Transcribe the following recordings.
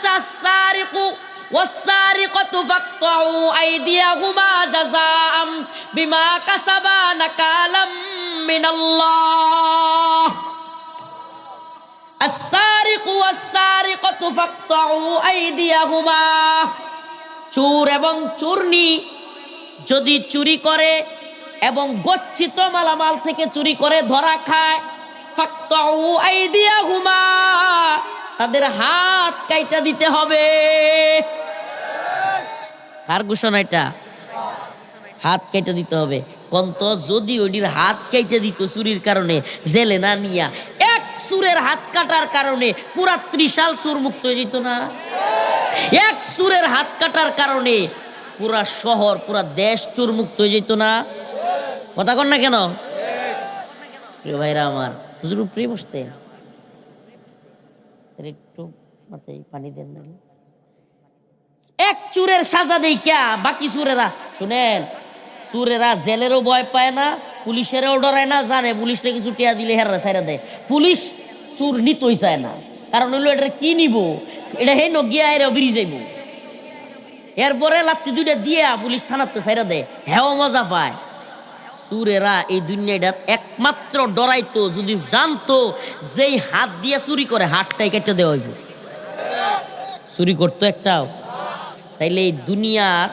বলছে আসারিকু والسارقة فاقطعوا أيديهما جزاء بما كسبا نكالا من الله السارق والسارقة فاقطعوا أيديهما চোর এবং চূর্ণি যদি চুরি করে এবং গচ্ছিত মালামাল থেকে চুরি করে ধরা খায় ফাক্তাউ আইদিয়াহুমা তাদের হাত কাইটা দিতে হবে। কার ঘোষণা এটা? হাত কেটে দিতে হবে। কন্ত যদি ওইটির হাত কেটে দিত চুরির কারণে, জেলে না নিয়া এক সুরের হাত কাটার কারণে পুরা ত্রিশাল সুর মুক্ত হয়ে যেত না? এক সুরের হাত কাটার কারণে পুরা শহর, পুরা দেশ চুর মুক্ত হয়ে যেত না? কথা কন না কেন? প্রিয় ভাইরা আমার, হুজুর প্রিয় বসতে এক চুরের সাজা দেই ক্যা? বাকি চুরেরা, শুনেন, চুরেরা জেলেরও ভয় পায় না, পুলিশেরও ডরায় না, জানে, পুলিশরে কিছু টিয়া দিলে হেরা সাইরা দেয়। পুলিশ চুর নিতই চায় না, কারণ হইল এটা কি নিব? এটা হে নগিয়া এর বিরি যাইব। এরপরে লাত্তি দুইটা দিয়া পুলিশ থানাতে সাইরা দেয়, হেও মজা পায়। চুরেরা এই দুনিয়াটা একমাত্র ডরাইতো, যদি জানতো, যেই হাত দিয়ে চুরি করে, হাতটাই কেটে দেওয়া হইব। চুরি করতো একটাও। তাইলে এই দুনিয়ার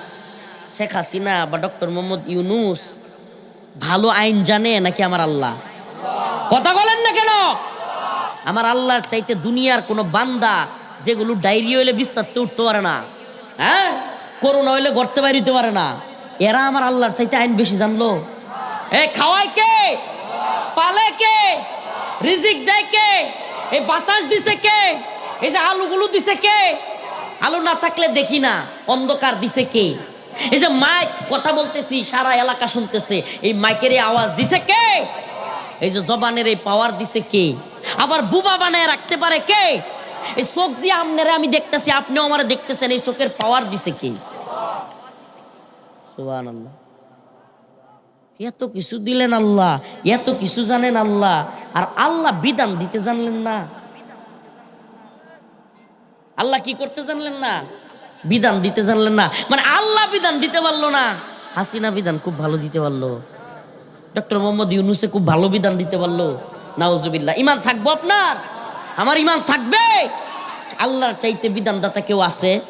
শেখ হাসিনা বা ডক্টর মোহাম্মদ ইউনুস ভালো আইন জানে নাকি আমার আল্লাহ? কথা বলেন না কেন? আমার আল্লাহর চাইতে দুনিয়ার কোনো বান্দা যেগুলো ডায়রি হইলে বিস্তারতে উঠতে পারে না। হ্যাঁ? করোনা হইলে গড়তে বাইরিতে পারে না। এরা আমার আল্লাহর চাইতে আইন বেশি জানলো। এ খাওয়ায় কে? পালে কে? রিজিক দেয় কে? এই বাতাস দিছে কে? এই যে আলুগুলো দিছে কে? আলু না থাকলে দেখি না, অন্ধকার দিছে কে? এই যে মাইক, কথা বলতেছি, সারা এলাকা শুনতেছে, এই মাইকের এই আওয়াজ দিছে কে? এই যে জবানের এই পাওয়ার দিছে কে? আবার বুবা বানায় রাখতে পারে কে? এই চোখ দিয়ে আপনারা আমি দেখতেছি, আপনিও আমার দেখতেছেন, এই চোখের পাওয়ার দিছে কে? সুবহানাল্লাহ। এত কিছু দিলেন আল্লাহ, এত কিছু জানেন আল্লাহ, আর আল্লাহ বিধান দিতে জানলেন না। আল্লাহ কি করতে জানলেন না? বিধান দিতে জানলেন না। মানে আল্লাহ বিধান দিতে পারল না। হাসিনা বিধান খুব ভালো দিতে পারল। ডক্টর মোহাম্মদ ইউনুসে খুব ভালো বিধান দিতে পারল। নাউজুবিল্লাহ। ইমান থাকব আপনার? আমার ইমান থাকবে? আল্লাহর চাইতে বিধানদাতা কেউ আছে?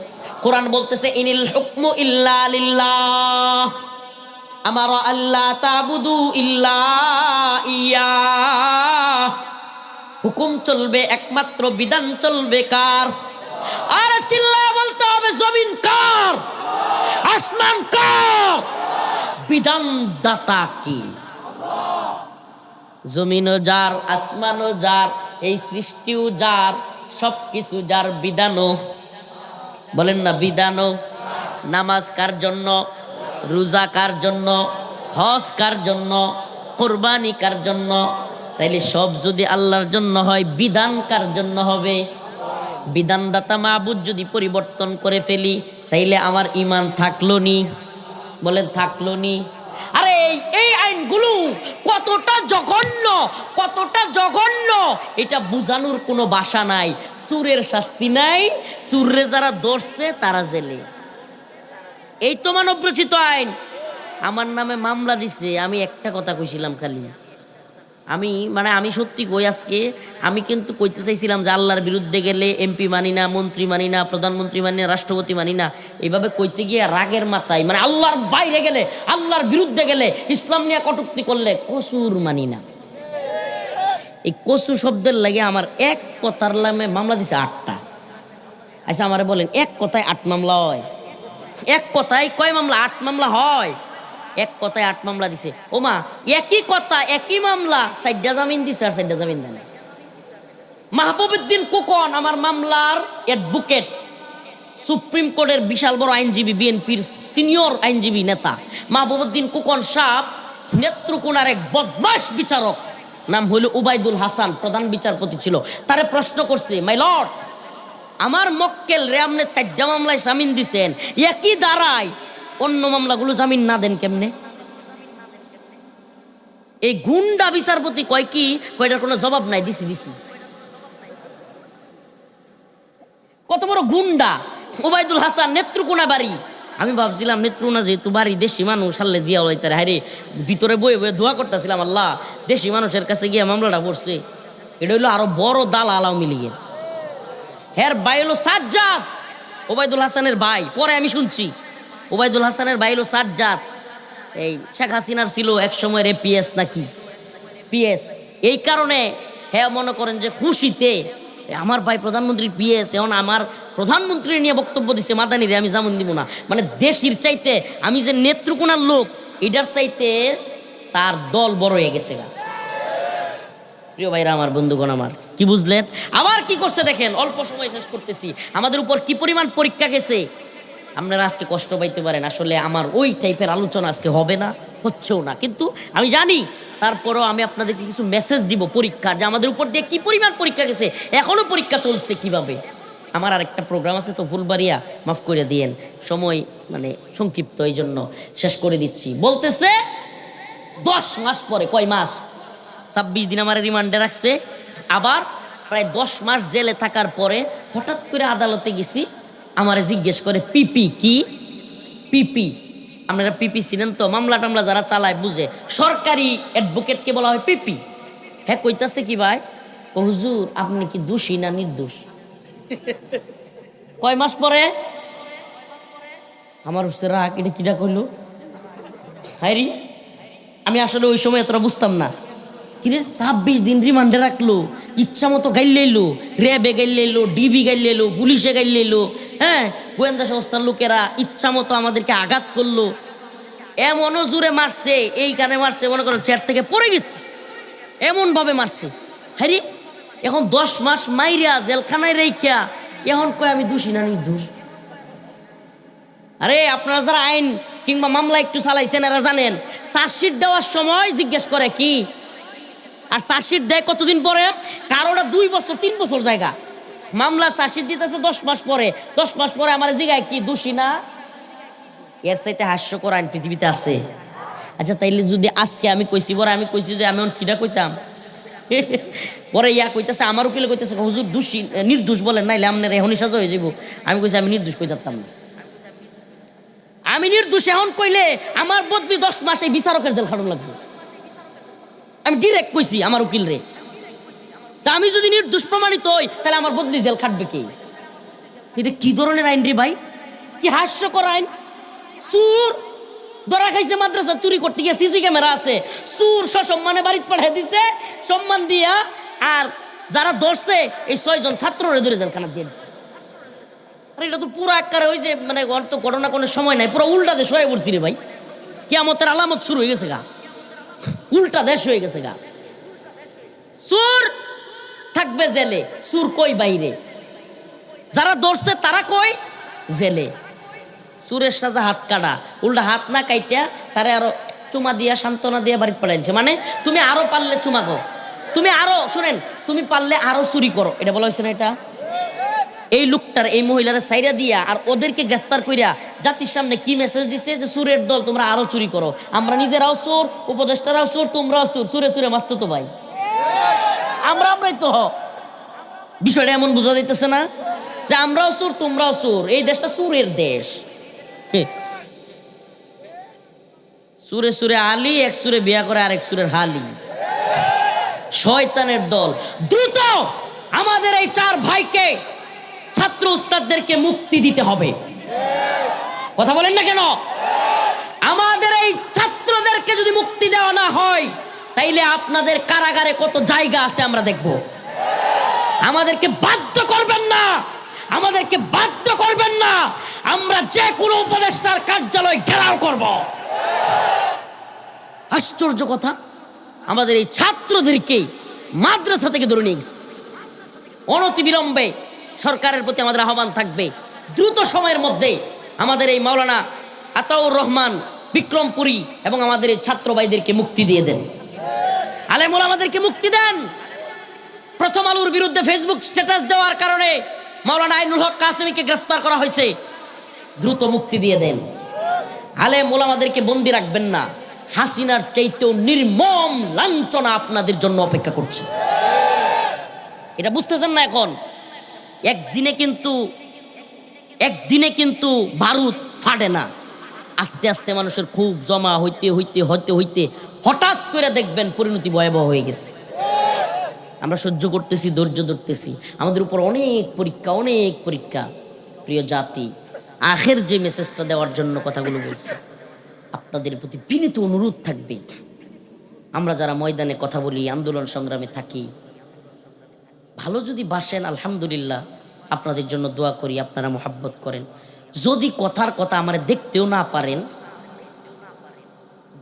কোরআন বলতেছে, ইনিল হুকমু ইল্লা লিল্লাহ। আমার আল্লাহ তাবুদু ইল্লা ইয়া হুকুম চলবে, একমাত্র বিধান চলবে কার? আর চিল্লা বলতে হবে, জমিন কার? আসমান কার? বিধান দাতা কি? জমিনও যার, আসমানও যার, এই সৃষ্টিও যার সব কিছু যার, বিধানও। বলেন না, বিধানও। নামাজ কার জন্য? রোজা কার জন্য? হজ কার জন্য? কোরবানি কার জন্য? তাইলে সব যদি আল্লাহর জন্য হয়, বিধান কার জন্য হবে? বিধানদাতা মাহবুদ যদি পরিবর্তন করে ফেলি, তাইলে আমার ইমান থাকল নি। বলেন থাকল নি। আরে এই আইনগুলো কতটা জঘন্য কতটা জঘন্য। এটা বুঝানোর কোনো বাসা নাই। সুরের শাস্তি নাই সুরে যারা ধরছে তারা জেলে। এই তো মানবরচিত আইন। আমার নামে মামলা দিছে, আমি একটা কথা কইছিলাম খালি। আমি মানে আমি সত্যি কই আজকে, আমি কিন্তু কইতে চাইছিলাম যে আল্লাহর বিরুদ্ধে গেলে এমপি মানি না, মন্ত্রী মানি না, প্রধানমন্ত্রী মানি না, রাষ্ট্রপতি মানি না এইভাবে কইতে গিয়ে রাগের মাথায় মানে আল্লাহর বাইরে গেলে, আল্লাহর বিরুদ্ধে গেলে ইসলাম নিয়ে কটুক্তি করলে কসুর মানি না। এই কসু শব্দের লাগে আমার এক কথার নামে মামলা দিছে আটটা। আচ্ছা আমারে বলেন, এক কথায় আট মামলা হয়? এক কথায় কয় মামলা? আট মামলা হয়? এক কথায় আট মামলা দিছে। ও মা একই কথা, একই মামলা সাইডা জামিন দিছে আর সাইডা জামিন দেয় মাহবুবুদ্দিন কুকন, আমার মামলার অ্যাডভোকেট সুপ্রিম কোর্টের বিশাল বড় আইনজীবী, বিএনপির সিনিয়র আইনজীবী নেতা। মাহবুবুদ্দিন কুকন সাহ নেত্রকোনার এক বদমাস বিচারক, নাম হইল উবাইদুল হাসান, প্রধান বিচারপতি ছিল। তারে প্রশ্ন করছে, মাই লর্ড, আমার মক্কেল রে আপনি চারটা মামলায় জামিন দিছেন, একই দাঁড়ায় অন্য মামলাগুলো জামিন না দেন কেমনে? এই গুন্ডা বিচারপতি কয় কি? কয়টার কোনো জবাব নাই, দিছি দিছি। কত বড় গুন্ডা। ওবায়দুল হাসান নেত্রকোনা বাড়ি। আমি ভাবছিলাম, নেত্রকোনা যেহেতু বাড়ি, দেশি মানুষ আল্লে দিয়া ওলাইতারে। হারে ভিতরে বয়ে বয়ে ধোয়া করতেছিলাম, আল্লাহ, দেশি মানুষের কাছে গিয়ে মামলাটা পড়ছে। এটা হইল আরও বড় দাল আলাও মিলিয়ে হ্যার ভাই হলো সাজ্জাদ, ওবায়দুল হাসানের ভাই। পরে আমি শুনছি। ওবায়দুল হাসানের হলো সাজ্জাদ। এই শেখ হাসিনার ছিল এক সময়ের এপিএস নাকি? পিএস। এই কারণে হ্যাঁ মনে করেন যে খুশিতে আমার ভাই প্রধানমন্ত্রী পিএস, এখন আমার প্রধানমন্ত্রী নিয়ে বক্তব্য দিছে মাদানিরে আমি যেমন দিব না। মানে দেশের চাইতে আমি যে নেত্রকোনার লোক, এটার চাইতে তার দল বড় হয়ে গেছে প্রিয় ভাইরা আমার, বন্ধুগণ আমার, কি বুঝলেন? আবার কি করছে দেখেন, অল্প সময় শেষ করতেছি। আমাদের উপর কি পরিমাণ পরীক্ষা গেছে? আপনারা আজকে কষ্ট পাইতে পারেন। আসলে আমার ওই টাইপের আলোচনা আজকে হবে না, হচ্ছেও না। কিন্তু আমি জানি, তারপরেও আমি আপনাদেরকে কিছু মেসেজ দিব পরীক্ষা যে আমাদের উপর দিয়ে কি পরিমাণ পরীক্ষা গেছে এখনও পরীক্ষা চলছে কীভাবে? আমার আরেকটা প্রোগ্রাম আছে তো, ফুলবাড়িয়া, মাফ করে দিয়েন। সময় মানে সংক্ষিপ্ত এই জন্য শেষ করে দিচ্ছি। বলতেছে, দশ মাস পরে, কয় মাস? ছাব্বিশ দিন আমার রিমান্ডে রাখছে। আবার প্রায় দশ মাস জেলে থাকার পরে হঠাৎ করে আদালতে গেছি। আমারে জিজ্ঞেস করে, পিপি কি? পিপি। আপনারা পিপি ছিলেন তো? মামলা টামলা যারা চালায় বুঝে। সরকারি অ্যাডভোকেটকে বলা হয় পিপি। হ্যাঁ কইতাছে কি ভাই? হুজুর, আপনি কি দোষী না নির্দোষ? কয় মাস পরে? আমার হচ্ছে রাগ, এটা কিটা কইলো? হাইরি আমি আসলে ওই সময় এতটা বুঝতাম না। কিন্তু ছাব্বিশ দিন রিমান্ডে রাখল, ইচ্ছা মতো গাইলে এলো র্যাবে গাইলে এলো ডিবি গাইলে এলো পুলিশে গাইলে এলো হ্যাঁ? গোয়েন্দা সংস্থার লোকেরা ইচ্ছা মতো আমাদেরকে আঘাত করল। এমনও জোরে মারছে, এই কানে মারছে, মনে করো চেয়ার থেকে পড়ে গেছে। এমন ভাবে মারছে। হ্যাঁ এখন দশ মাস মাইরা জেলখানায় রেখা এখন কয় আমি দোষী না নির্দোষ আরে, আপনারা যারা আইন কিংবা মামলা একটু চালাইছেন, এরা জানেন, চার্জশিট দেওয়ার সময় জিজ্ঞেস করে কি? আর চার্জশিট দেয় কতদিন পরে? কারোটা দুই বছর, তিন বছর জায়গা। মামলা চার্জশিট দিতেছে দশ মাস পরে। দশ মাস পরে আমার জিগায়, কি, দোষী না? এর চাইতে হাস্যকর আইন পৃথিবীতে আছে। আচ্ছা তাইলে যদি আজকে আমি কইছি বড় আমি কইছি যে আমি এখন কিটা কইতাম? পরে ইয়া কইতেছে আমার উকিলে কইতেছে, হুজুর দোষী, নির্দোষ বলেন, নাইলে আপনার এখনই সাজা হয়ে যাব আমি কইছি, আমি নির্দোষ কইতাম না। আমি নির্দোষ এখন কইলে আমার বদলি দশ মাসে বিচারকের জেল খাটন লাগবে। আমি ডিরেক্ট কইছি আমার উকিল রে তা আমি যদি নির্দোষ প্রমাণিত হই, তাহলে আমার বদলি জেল খাটবে কে? এটা কি ধরনের আইন রে ভাই? কি হাস্যকর আইন? সুর ধরা খাইছে মাদ্রাসা, চুরি করতে গিয়ে সিসি ক্যামেরা আছে। সুর সসম্মানে বাড়িতে পাঠিয়ে দিছে, সম্মান দিয়া, আর যারা ধরছে, এই ছয়জন ছাত্ররে ধরে জেলখানা দিয়ে দিছে। আরে এটা তো পুরো একবারে ওই যে মানে ঘটনা কোনো সময় নাই, পুরো উল্টা দেশ হয়ে পড়ছি রে ভাই। কেমতের আলামত শুরু হয়ে গেছে গা। উল্টা দেশ হয়ে গেছে গা। সুর থাকবে জেলে সুর কই বাইরে? যারা ধরছে তারা কই? জেলে। সুরের সাজা হাত কাটা, উল্টা হাত না কাইটা তারা আরও চুমা দিয়া, সান্ত্বনা দিয়া বাড়িতে পাঠাইছে। মানে তুমি আরও পারলে চুমা তুমি আরও, শুনেন, তুমি পারলে আরও চুরি করো। এটা বলা হয়েছে না এটা? এই লোকটার, এই মহিলারা সাইরা দিয়া আর ওদেরকে গ্রেফতার কইরা জাতির সামনে কি মেসেজ দিছে যে, সুরের দল, তোমরা আরও চুরি করো। আমরা নিজেরাও সুর উপদেষ্টারাও সুর তোমরাও সুর সুরে সুরে মাস্ত তো ভাই? আমরা আমরাই তো। বিষয়টা এমন বোঝা যাইতেছে না যে, আমরাও চোর, তোমরাও সুর এই দেশটা সুরের দেশ। সুরে সুরে আলি, এক সুরে বিয়া করে আরেক সুরের হালি। শয়তানের দল। দ্রুত আমাদের এই চার ভাইকে ছাত্র উস্তাদদেরকে মুক্তি দিতে হবে। কথা বলেন না কেন? আমাদের এই ছাত্রদেরকে যদি মুক্তি দেওয়া না হয়, তাইলে আপনাদের কারাগারে কত জায়গা আছে আমরা দেখব। আমাদেরকে বাধ্য করবেন না। আমাদেরকে বাধ্য করবেন না। আমরা যে কোনো উপদেষ্টার কার্যালয় ঘেরাও করব। আশ্চর্য কথা, আমাদের এই ছাত্রদেরকে মাদ্রাসা থেকে ধরে নিয়ে গেছে। অনতিবিলম্বে সরকারের প্রতি আমাদের আহ্বান থাকবে। দ্রুত সময়ের মধ্যে আমাদের এই মাওলানা আতাউর রহমান বিক্রমপুরী এবং আমাদের এই ছাত্র ভাইদেরকে মুক্তি দিয়ে দেন। আলেমুল আমাদেরকে মুক্তি দেন। প্রথম আলুর বিরুদ্ধে ফেসবুক স্ট্যাটাস দেওয়ার কারণে মাওলানা আইনুল হক কাসিমিকে গ্রেফতার করা হয়েছে। দ্রুত মুক্তি দিয়ে দেন। আলেম ওলামাদেরকে বন্দি রাখবেন না। হাসিনার চাইতেও নির্মম লাঞ্ছনা আপনাদের জন্য অপেক্ষা করছে। এটা বুঝতেছেন না এখন? একদিনে কিন্তু একদিনে কিন্তু বারুদ ফাটে না। আস্তে আস্তে মানুষের খুব জমা হইতে হইতে হইতে হইতে হঠাৎ করে দেখবেন পরিণতি ভয়াবহ হয়ে গেছে। আমরা সহ্য করতেছি, ধৈর্য ধরতেছি। আমাদের উপর অনেক পরীক্ষা অনেক পরীক্ষা। প্রিয় জাতি, আখের যে মেসেজটা দেওয়ার জন্য কথাগুলো বলছি, আপনাদের প্রতি বিনীত অনুরোধ থাকবে। আমরা যারা ময়দানে কথা বলি, আন্দোলন সংগ্রামে থাকি ভালো যদি বাসেন, আলহামদুলিল্লাহ, আপনাদের জন্য দোয়া করি, আপনারা মোহাব্বত করেন। যদি কথার কথা আমার দেখতেও না পারেন,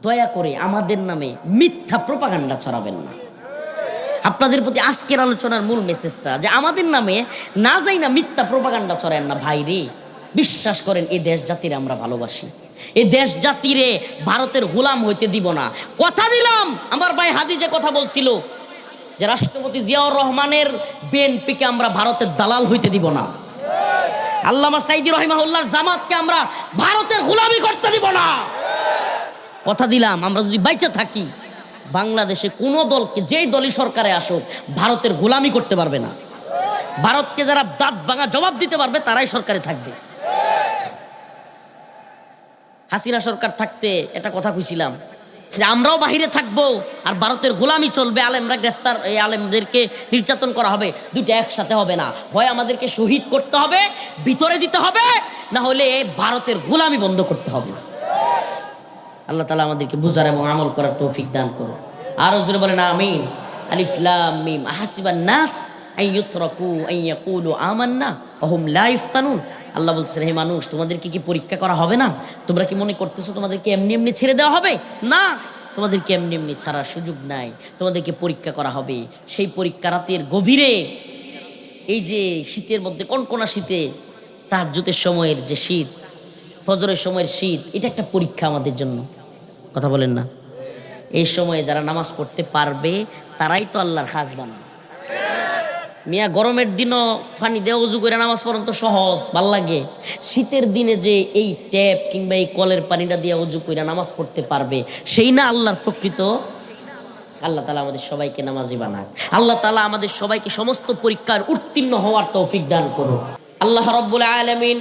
দয়া করে আমাদের নামে মিথ্যা প্রপাগান্ডা ছড়াবেন না। আপনাদের প্রতি আজকের আলোচনার মূল মেসেজটা যে আমাদের নামে না যাই না মিথ্যা প্রপাগান্ডা ছড়েন না, ভাই রে, বিশ্বাস করেন এই দেশ জাতিরে আমরা ভালোবাসি। এই দেশ জাতিরে ভারতের গোলাম হইতে দিব না। কথা দিলাম, আমার ভাই হাদি যে কথা বলছিল যে রাষ্ট্রপতি জিয়াউর রহমানের বিএনপিকে আমরা ভারতের দালাল হইতে দিব না। আল্লামা সাইদি রহিমাহুল্লাহর জামাতকে আমরা ভারতের গোলামি করতে দিব না। কথা দিলাম, আমরা যদি বাইচে থাকি, বাংলাদেশে কোনো দলকে, যেই দলই সরকারে আসুক, ভারতের গোলামি করতে পারবে না। ভারতকে যারা দাঁত ভাঙা জবাব দিতে পারবে, তারাই সরকারে থাকবে। হাসিনা সরকার থাকতে এটা কথা কইছিলাম যে আমরাও বাহিরে থাকব, আর ভারতের গোলামি চলবে, আলেমরা গ্রেফতার, এই আলেমদেরকে নির্যাতন করা হবে। দুইটা একসাথে হবে না। হয় আমাদেরকে শহীদ করতে হবে, ভিতরে দিতে হবে, না হলে ভারতের গোলামি বন্ধ করতে হবে। আল্লাহ তালা আমাদেরকে বুঝার এবং আমল করার তৌফিক দান করো আরও জোরে বলেন, আমিন। আলিফ, লাম, মিম। আহাসিবান নাস আই ইউতরাকু আই ইয়াকুলু, আমান্না, ওহুম লা ইফতানুন। আল্লাহ বলছেন হে মানুষ, তোমাদেরকে কি পরীক্ষা করা হবে না? তোমরা কি মনে করতেছো তোমাদেরকে এমনি এমনি ছেড়ে দেওয়া হবে? না, তোমাদেরকে এমনি এমনি ছাড়ার সুযোগ নাই। তোমাদেরকে পরীক্ষা করা হবে। সেই পরীক্ষা রাতের গভীরে, এই যে শীতের মধ্যে কোন কনকনা শীতে, তাহাজ্জুদের সময়ের যে শীত, ফজরের সময়ের শীত, এটা একটা পরীক্ষা আমাদের জন্য। কথা বলেন না। এই সময়ে যারা নামাজ পড়তে পারবে, তারাই তো আল্লাহর খাস বানাবে মিয়া গরমের দিনও পানি দেওয়া উজু করে নামাজ পড়ান তো সহজ, ভালো লাগে। শীতের দিনে যে এই ট্যাপ কিংবা এই কলের পানিটা দিয়ে উজু করে নামাজ পড়তে পারবে, সেই না আল্লাহর প্রকৃত। আল্লাহ তালা আমাদের সবাইকে নামাজি বানাক। আল্লাহ তালা আমাদের সবাইকে সমস্ত পরীক্ষার উত্তীর্ণ হওয়ার তৌফিক দান করুন আল্লাহ রব্বুল আলমিন,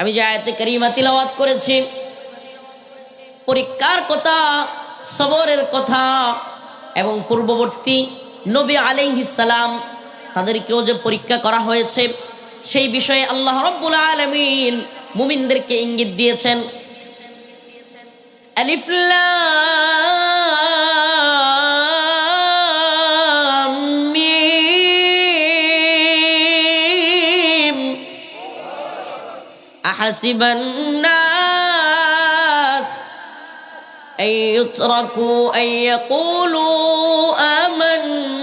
আমি যে আয়াতে কারিমা তিলাওয়াত করেছি, পরীক্ষার কথা, সবরের কথা এবং পূর্ববর্তী নবী আলাইহিসালাম তাদেরকেও যে পরীক্ষা করা হয়েছে সেই বিষয়ে আল্লাহ রব্বুল আলমিন মুমিনদেরকে ইঙ্গিত দিয়েছেন আলিফ লাম মিম أحسب الناس أن يتركوا أن يقولوا آمنا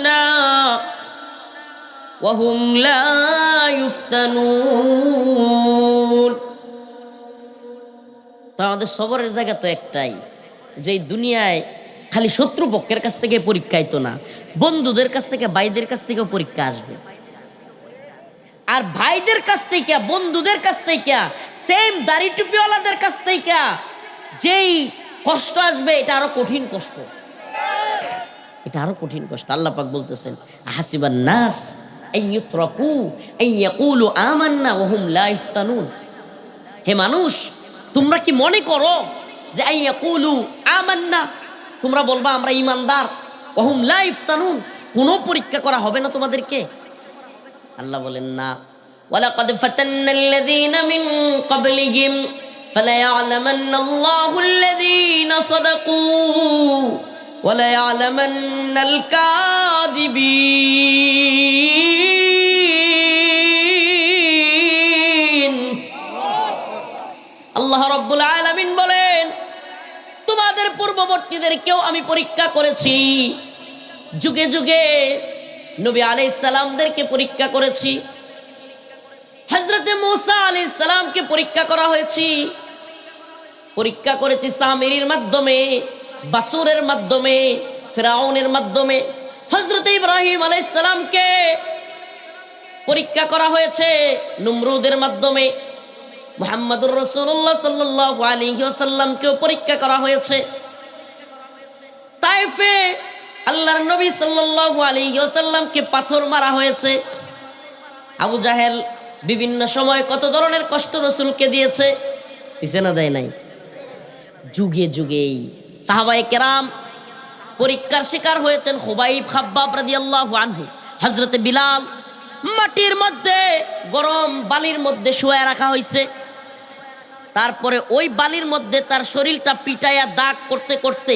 وهم لا يفتنون তো আমাদের সবরের জায়গা তো একটাই যে এই দুনিয়ায় খালি শত্রুপক্ষের কাছ থেকে পরীক্ষা আইতো না বন্ধুদের কাছ থেকে ভাইদের কাছ থেকেও পরীক্ষা আসবে আর ভাইদের কাছ থেকে বন্ধুদের কাছ থেকে সেম দাড়ি টুপিওয়ালাদের কাছ থেকে যেই কষ্ট আসবে এটা আরো কঠিন কষ্ট এটা আরো কঠিন কষ্ট আল্লাহ পাক বলতেছেন হাসিবান নাস আইয়ুতরাকু আইয়াকুলু আমান্না ওয়া হুম লা ইফতানুন হে মানুষ তোমরা কি মনে করো যে আইয়াকুলু আমান্না তোমরা বলবা আমরা ইমানদার ওয়া হুম লা ইফতানুন কোনো পরীক্ষা করা হবে না তোমাদেরকে আল্লাহ বলেন না ولقد فتنا الذين من قبلهم فليعلمن الله الذين صدقوا وليعلمن الكاذبين আল্লাহ রব্বুল আলামিন বলেন তোমাদের পূর্ববর্তীদেরকেও আমি পরীক্ষা করেছি যুগে যুগে নবী আলাইসালামদেরকে পরীক্ষা করেছি হজরতে মুসা আলাইসালামকে পরীক্ষা করা হয়েছি পরীক্ষা করেছি সামিরির মাধ্যমে বাসুরের মাধ্যমে, ফেরাউনের মাধ্যমে হজরত ইব্রাহিম আলাইসালামকে পরীক্ষা করা হয়েছে নুমরুদের মাধ্যমে। মোহাম্মদুর রসুল্লাহ সাল্লাহ আলিহাসাল্লামকেও পরীক্ষা করা হয়েছে। তাইফে আল্লাহর নবী সাল্লাল্লাহু আলাইহি ওয়াসাল্লামকে পাথর মারা হয়েছে। আবু জাহেল বিভিন্ন সময় কত ধরনের কষ্ট রসুলকে দিয়েছে দেয় নাই। যুগে যুগেই সাহাবাই কেরাম পরীক্ষার শিকার হয়েছেন হুবাইব খাব্বাব রাদিয়াল্লাহু আনহু। হজরতে বিলাল, মাটির মধ্যে, গরম বালির মধ্যে শুয়ে রাখা হয়েছে তারপরে ওই বালির মধ্যে তার শরীরটা পিটাইয়া দাগ করতে করতে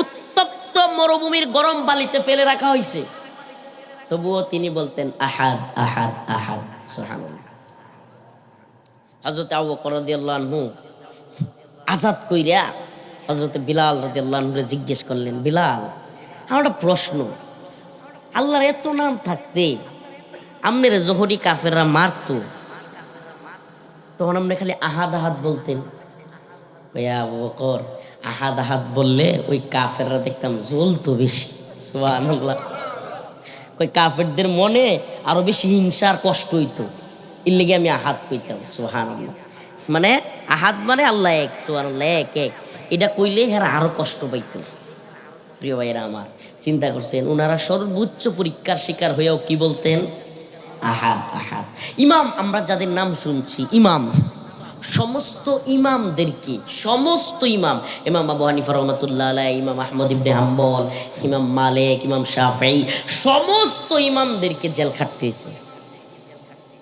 উত্তপ্ত মরুভূমির গরম বালিতে ফেলে রাখা হয়েছে তবুও তিনি বলতেন, আহাদ আহাদ আহাদ, সুবহানাল্লাহ। হজরত আবু বকর রাদিয়াল্লাহু আনহু আজাদ কইরা হজরত বিলাল রাদিয়াল্লাহুরে জিজ্ঞেস করলেন, বিলাল, আমার একটা প্রশ্ন। আল্লাহর এত নাম থাকতে আমনের জহরি কাফেররা মারতো। তখন আপনি খালি আহাদ আহাদ বলতেন। আহাদ আহাদ বললে ওই কাফেররা দেখতাম জ্বলতো বেশি। ওই কাফেরদের মনে আরও বেশি হিংসার কষ্ট হইতো। এর লেগে আমি আহাত কইতাম, সুবহানাল্লাহ। মানে আহাত মানে আল্লাহ এক, সুবহানাল্লাহ, এক এক। এটা কইলে হ্যাঁ আরও কষ্ট পাইতো প্রিয় ভাইরা আমার, চিন্তা করছেন ওনারা সর্বোচ্চ পরীক্ষার শিকার হয়েও কি বলতেন? আহাদ আহাদ। ইমাম, আমরা যাদের নাম শুনছি, ইমাম। সমস্ত ইমামদেরকে, সমস্ত ইমাম ইমাম আবু হানিফা রহমতুল্লাহ আলাই ইমাম আহমদ ইবনে হাম্বল, ইমাম মালিক, ইমাম শাফি সমস্ত ইমামদেরকে জেল খাটতে হয়েছে।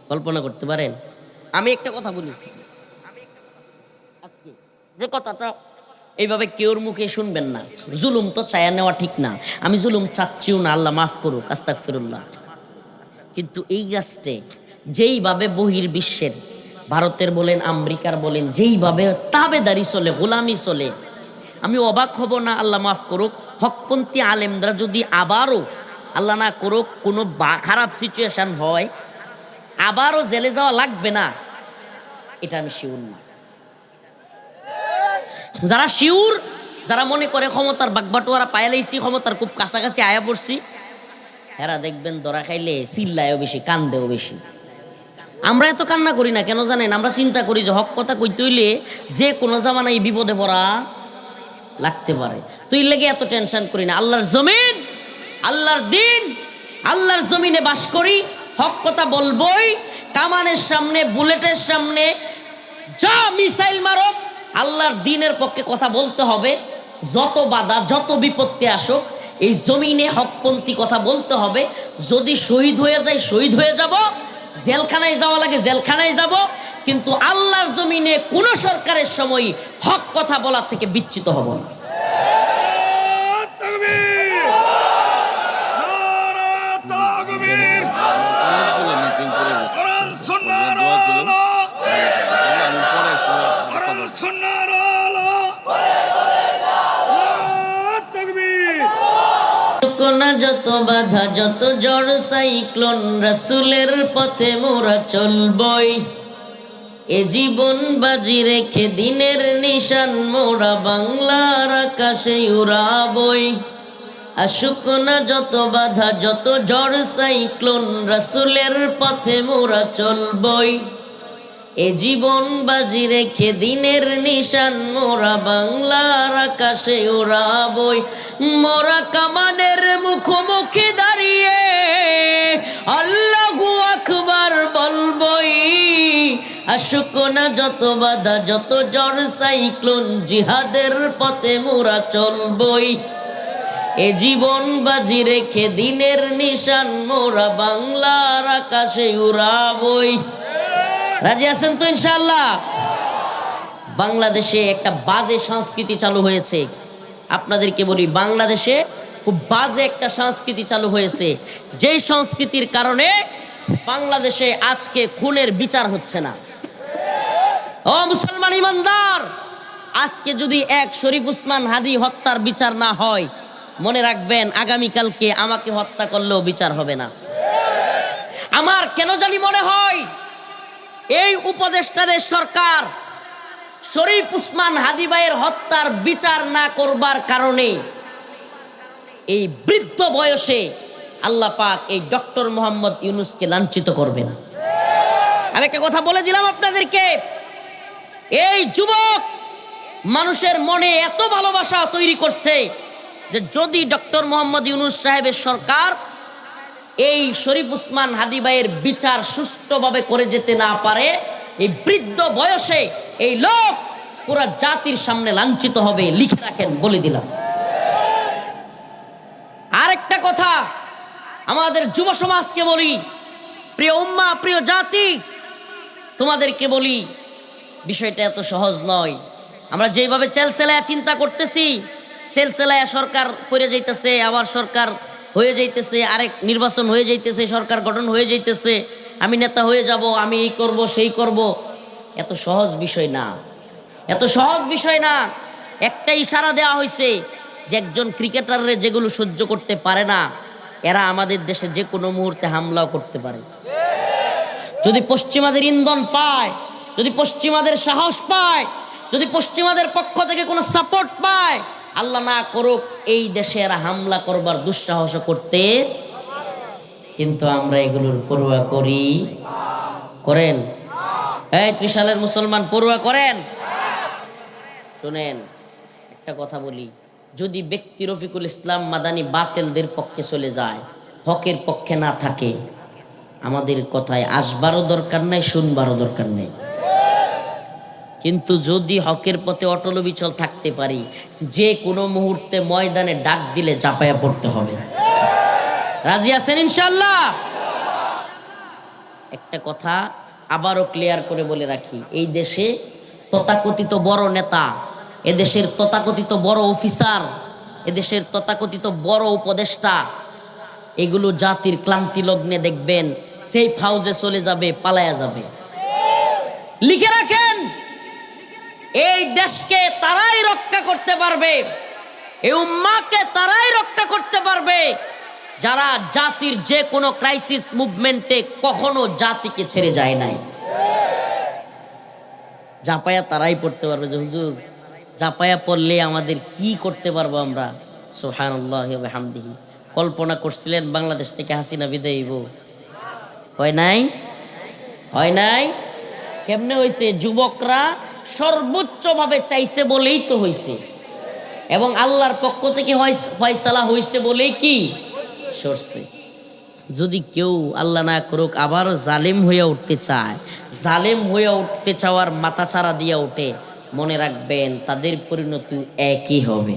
কল্পনা করতে পারেন? আমি একটা কথা বলি। যে কথাটা এইভাবে কেউর মুখে শুনবেন না। জুলুম তো চায়া নেওয়া ঠিক না। আমি জুলুম চাচ্ছিও না, আল্লাহ মাফ করুক আস্তাক ফিরুল্লাহ কিন্তু এই রাষ্ট্রে যেইভাবে বহির বিশ্বের ভারতের বলেন, আমেরিকার বলেন, যেইভাবে তাবেদারি চলে, গোলামি চলে, আমি অবাক হব না, আল্লাহ মাফ করুক। হকপন্থী আলেমরা যদি আবারও আল্লাহ না করুক, কোনো খারাপ সিচুয়েশন হয়, আবারও জেলে যাওয়া লাগবে না, এটা আমি শিউর না। যারা শিউর, যারা মনে করে ক্ষমতার বাগবাটোয়ারা পাইলাইছি ক্ষমতার খুব কাছাকাছি আয়া পড়ছি, হেরা দেখবেন ধরা খাইলে চিল্লায়ও বেশি, কান্দেও বেশি। আমরা এত কান্না করি না, কেন জানেন? আমরা চিন্তা করি যে হক কথা কইতে হইলে যে কোনো জামানায় বিপদে পড়া লাগতে পারে। তুই লেগে এত টেনশন করি না। আল্লাহর জমিন, আল্লাহর দিন, আল্লাহর জমিনে বাস করি, হক কথা বলবই, কামানের সামনে, বুলেটের সামনে, যা মিসাইল মারো আল্লাহর দিনের পক্ষে কথা বলতে হবে, যত বাধা, যত বিপত্তি আসুক, এই জমিনে হকপন্থী কথা বলতে হবে। যদি শহীদ হয়ে যায় শহীদ হয়ে যাব। জেলখানায় যাওয়া লাগে, জেলখানায় যাব। কিন্তু আল্লাহর জমিনে কোনো সরকারের সময় হক কথা বলা থেকে বিচ্ছিত হব না। যত বাধা, যত ঝড় সাইক্লোন রাসুলের পথে মোরা চলবই। এ জীবন বাজি রেখে দিনের নিশান মোরা বাংলার আকাশে উড়াবই। আসুক না যত বাধা, যত ঝড় সাইক্লোন রাসুলের পথে মোরা চলবই। এ জীবন বাজি রেখে দিনের নিশান, মোরা বাংলার আকাশে ওড়াবই মোরা কামানের মুখোমুখি দাঁড়িয়ে আল্লাহু আকবার বলবই। আসুক না যত বাধা, যত ঝড় সাইক্লোন জিহাদের পথে মোরা চলবই। এ জীবন বাজি রেখে দিনের নিশান, মোরা বাংলার আকাশে উড়াবই। রাজি আছেন তো ইনশাল্লাহ বাংলাদেশে একটা বাজে সংস্কৃতি চালু হয়েছে। আপনাদেরকে বলি, বাংলাদেশে খুব বাজে একটা সংস্কৃতি চালু হয়েছে। যেই সংস্কৃতির কারণে বাংলাদেশে আজকে খুনের বিচার হচ্ছে না। ও মুসলমান ইমানদার, আজকে যদি এক শরীফ উসমান হাদি হত্যার বিচার না হয়, মনে রাখবেন আগামীকালকে আমাকে হত্যা করলেও বিচার হবে না। আমার কেন জানি মনে হয় এই উপদেষ্টাদের সরকার শরীফ উসমান হাদিবাইয়ের হত্যার বিচার না করবার কারণে এই বৃদ্ধ বয়সে আল্লাহ পাক এই ডক্টর মোহাম্মদ ইউনুসকে লাঞ্ছিত করবেন। আমি একটা কথা বলে দিলাম আপনাদেরকে, এই যুবক মানুষের মনে এত ভালোবাসা তৈরি করছে যে যদি ডক্টর মোহাম্মদ ইউনুস সাহেবের সরকার এই শরীফ উসমান হাদি ভাইয়ের বিচার সুষ্ঠুভাবে করে যেতে না পারে, এই বৃদ্ধ বয়সে এই লোক পুরা জাতির সামনে লাঞ্ছিত হবে, লিখে রাখেন, বলে দিলাম। আরেকটা কথা আমাদের যুব সমাজকে বলি, প্রিয় উম্মা, প্রিয় জাতি, তোমাদেরকে বলি, বিষয়টা এত সহজ নয়। আমরা যেভাবে চেলচেলায়া চিন্তা করতেছি চেলচেলায়া সরকার করে যাইতেছে, আবার সরকার হয়ে যাইতেছে, আরেক নির্বাচন হয়ে যাইতেছে, সরকার গঠন হয়ে যাইতেছে, আমি নেতা হয়ে যাব, আমি এই করব, সেই করব। এত সহজ বিষয় না। এত সহজ বিষয় না। একটা ইশারা দেওয়া হয়েছে যে একজন ক্রিকেটাররে যেগুলো সহ্য করতে পারে না, এরা আমাদের দেশে যে কোনো মুহূর্তে হামলাও করতে পারে। যদি পশ্চিমাদের ইন্ধন পায়, যদি পশ্চিমাদের সাহস পায়, যদি পশ্চিমাদের পক্ষ থেকে কোনো সাপোর্ট পায় আল্লাহ না করুক, এই দেশে এরা হামলা করবার দুঃসাহস করতে কিন্তু আমরা এগুলোর পড়ুয়া করি। করেন? এই ত্রিশালের মুসলমান পড়ুয়া করেন? শুনেন, একটা কথা বলি। যদি ব্যক্তি রফিকুল ইসলাম মাদানি বাতেলদের পক্ষে চলে যায়, হকের পক্ষে না থাকে, আমাদের কথায় আসবারও দরকার নাই, শুনবারও দরকার নেই। কিন্তু যদি হকের পথে অটল বিচল থাকতে পারি, যে কোনো মুহূর্তে ময়দানে ডাক দিলে চাপায়া পড়তে হবে। রাজি আছেন ইনশাল্লাহ একটা কথা আবারও ক্লিয়ার করে বলে রাখি, এই দেশে তথাকথিত বড় নেতা, এদেশের তথাকথিত বড় অফিসার, এদেশের তথাকথিত বড় উপদেষ্টা, এগুলো জাতির ক্লান্তি লগ্নে দেখবেন সেই ফাউজে চলে যাবে পালায়া যাবে। লিখে রাখেন! এই দেশকে তারাই রক্ষা করতে পারবে। এই উম্মাকে তারাই রক্ষা করতে পারবে। যারা জাতির যে কোনো ক্রাইসিস মুভমেন্টে কখনো জাতিকে ছেড়ে যায় নাই। জাপায়া তারাই পড়তে পারবে হুজুর, জাপায়া পড়লে আমাদের কি করতে পারব আমরা? সোহান হামদিহি কল্পনা করছিলেন বাংলাদেশ থেকে হাসিনা বিদায় হইব। হয় নাই? হয় নাই? কেমনে হয়েছে যুবকরা সর্বোচ্চভাবে চাইছে বলেই তো হয়েছে এবং আল্লাহর পক্ষ থেকে ফয়সালা হয়েছে বলেই কি? সরছে। যদি কেউ আল্লাহ না করুক, আবারও জালেম হয়ে উঠতে চায়, জালেম হয়ে উঠতে চাওয়ার মাথাচাড়া দিয়ে ওঠে, মনে রাখবেন তাদের পরিণতি একই হবে।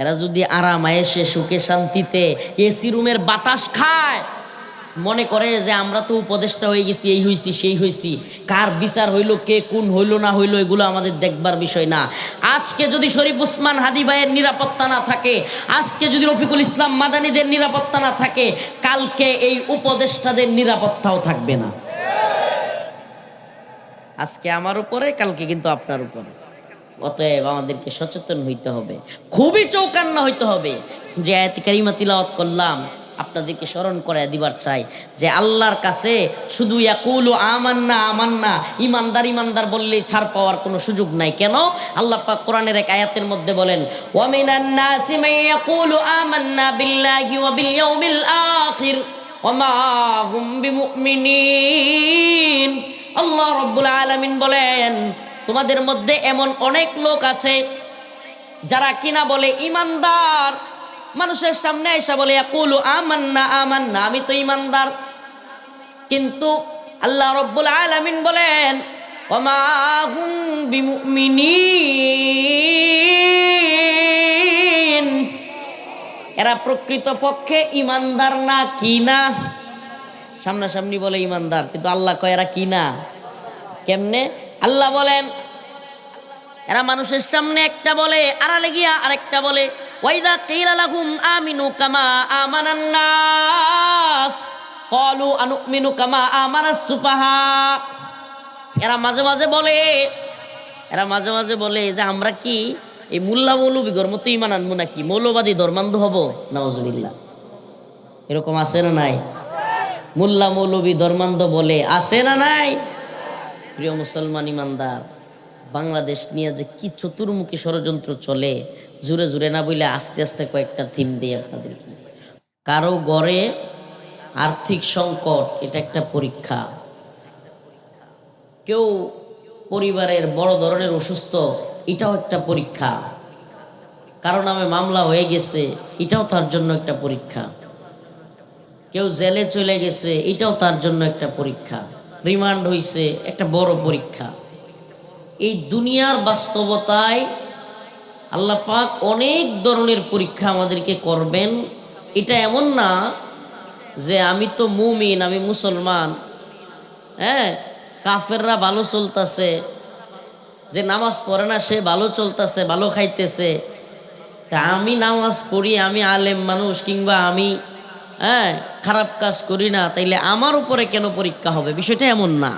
এরা যদি আরাম আয়েসে সুখে, শান্তিতে এসি রুমের বাতাস খায় মনে করে যে আমরা তো উপদেষ্টা হয়ে গেছি, এই হইছি, সেই হয়েছি কার বিচার হইল, কে কোন হইল, না হইল, এগুলো আমাদের দেখবার বিষয় না। আজকে যদি শরীফ উসমান হাদি ভাইয়ের নিরাপত্তা না থাকে, আজকে যদি রফিকুল ইসলাম মাদানীদের নিরাপত্তা না থাকে, কালকে এই উপদেষ্টাদের নিরাপত্তাও থাকবে না। আজকে আমার উপরে, কালকে কিন্তু আপনার উপরে। অতএব আমাদেরকে সচেতন হইতে হবে। খুবই চৌকান্না হইতে হবে। যে আয়াত কারিমা তিলাওয়াত করলাম আপনাদেরকে স্মরণ করাই দিবার চাই যে আল্লাহর কাছে শুধু ইয়াকুলু আমান্না আমান্না, ইমানদার ইমানদার বললেই ছাড় পাওয়ার কোনো সুযোগ নাই। কেন? আল্লাহ পাক কোরআনের এক আয়াতের মধ্যে বলেন, ওয়ামিনান নাসি মান ইয়াকুলু আমান্না বিল্লাহি ওয়া বিল ইয়াউমিল আখির ওমা হুম বিমুমিনিন। আল্লাহ রব্বুল আলামিন বলেন, তোমাদের মধ্যে এমন অনেক লোক আছে যারা কিনা বলে ইমানদার মানুষের সামনে এসে বলে কুলু আমান্না আমান্না, আমি তো ইমানদার। কিন্তু আল্লাহ রব্বুল আলামিন বলেন এরা প্রকৃত পক্ষে ইমানদার না, কি না? সামনাসামনি বলে ইমানদার, কিন্তু আল্লাহ কয়, এরা কি না? কেমনে? আল্লাহ বলেন, এরা মানুষের সামনে একটা বলে, আড়ালে গিয়া আরেকটা বলে। ওয়াইদা কিলা লাহুম আমিনু কামা আমানান নাস, ক্বালু আনুমিনু কামা আমানাস সুফাহা। এরা মাঝে মাঝে বলে, এরা মাঝে মাঝে বলে যে আমরা কি এই মুল্লা মৌলবীগর মতো ইমান আনব নাকি? মৌলবাদী ধর্মান্ধ হব? নওয়াজবিল্লাহ এরকম আছে না নাই? মুল্লা মৌলবী ধর্মান্ধ বলে আছে না নাই? প্রিয় মুসলমান ইমানদার বাংলাদেশ নিয়ে যে কি চতুর্মুখী ষড়যন্ত্র চলে, জুড়ে জুড়ে না বলে আস্তে আস্তে কয়েকটা থিম দিই আপনাদেরকে। কারও গড়ে আর্থিক সংকট, এটা একটা পরীক্ষা। কেউ পরিবারের বড় ধরনের অসুস্থ, এটাও একটা পরীক্ষা। কারও নামে মামলা হয়ে গেছে, এটাও তার জন্য একটা পরীক্ষা। কেউ জেলে চলে গেছে, এটাও তার জন্য একটা পরীক্ষা। রিমান্ড হইছে, একটা বড় পরীক্ষা। এই দুনিয়ার বাস্তবতায় আল্লাহ পাক অনেক ধরনের পরীক্ষা আমাদেরকে করবেন। এটা এমন না যে আমি তো মুমিন, আমি মুসলমান। হ্যাঁ কাফেররা ভালো চলতেছে, যে নামাজ পড়ে না, সে ভালো চলতেছে, ভালো খাইতেছে। তা আমি নামাজ পড়ি, আমি আলেম মানুষ কিংবা আমি হ্যাঁ খারাপ কাজ করি না, তাইলে আমার উপরে কেন পরীক্ষা হবে? বিষয়টা এমন না।